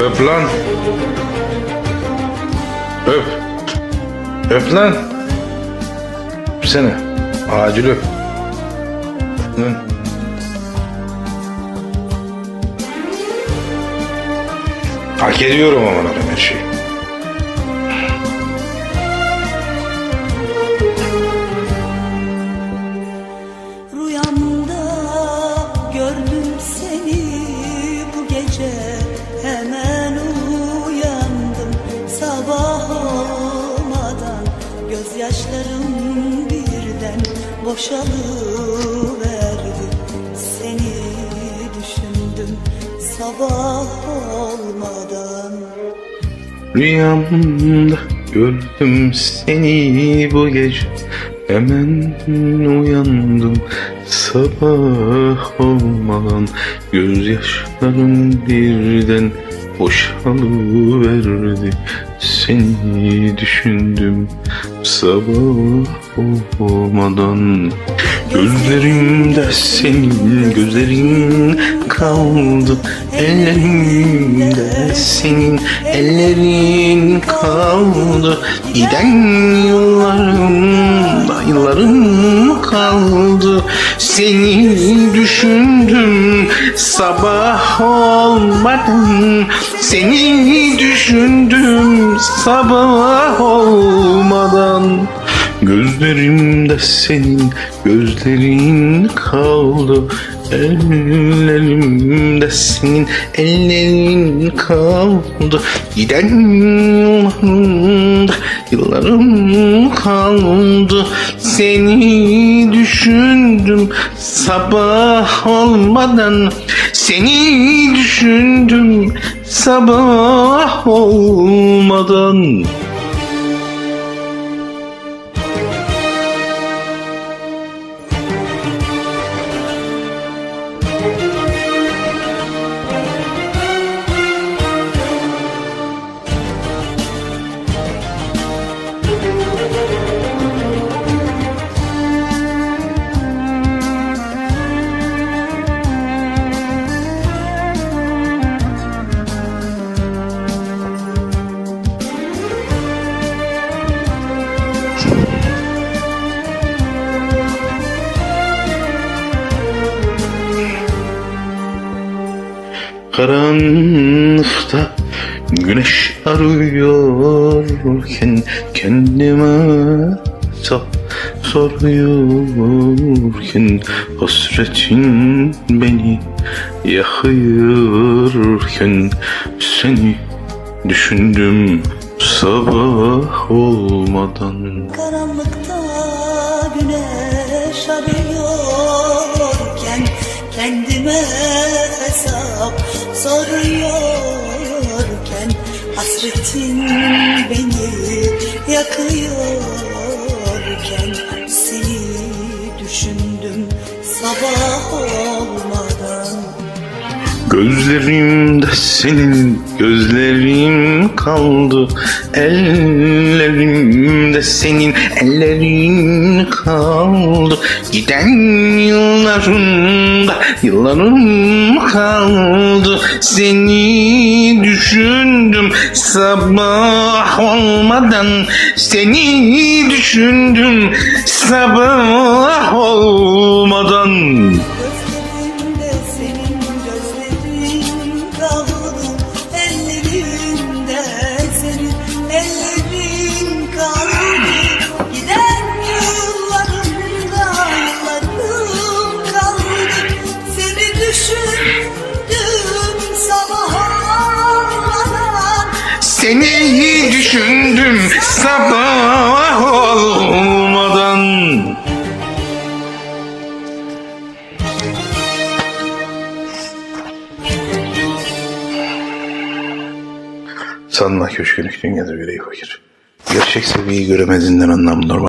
Öp lan. Öp. Öp lan. Öpsene. Acil öp. Hı. Hak ediyorum ama her şeyi. Birden boşalıverdi seni düşündüm sabah olmadan. Rüyamda gördüm seni bu gece. Hemen uyandım sabah olmadan. Gözyaşlarım birden boşalıverdi Seni düşündüm sabah olmadan Gözlerimde senin gözlerin kaldı. Ellerimde senin ellerin kaldı. Giden yıllarım, yıllarım kaldı. Seni düşündüm sabah olmadan. Seni düşündüm sabah olmadan Gözlerimde senin gözlerin kaldı. Ellerimde senin ellerin kaldı. Giden yıllarımda yıllarım kaldı. Seni düşündüm sabah olmadan. Seni düşündüm sabah olmadan Karanlıkta güneş arıyorken kendime sor soruyorken hasretin beni yakıyorken seni düşündüm sabah olmadan. Karanlıkta güneş arıyorken soruyorken Hasretin beni yakıyorken Seni düşündüm. Sabah olmadan Gözlerimde senin gözlerin kaldı. Ellerimde senin ellerin kaldı. Giden yıllarımda yıllarım kaldı. Seni düşündüm sabah olmadan. Seni düşündüm sabah olmadan Seni düşündüm sabah olmadan Sanma köşkünlük dünyada yüreği fakir. Gerçek seviyeyi göremediğinden anlam normal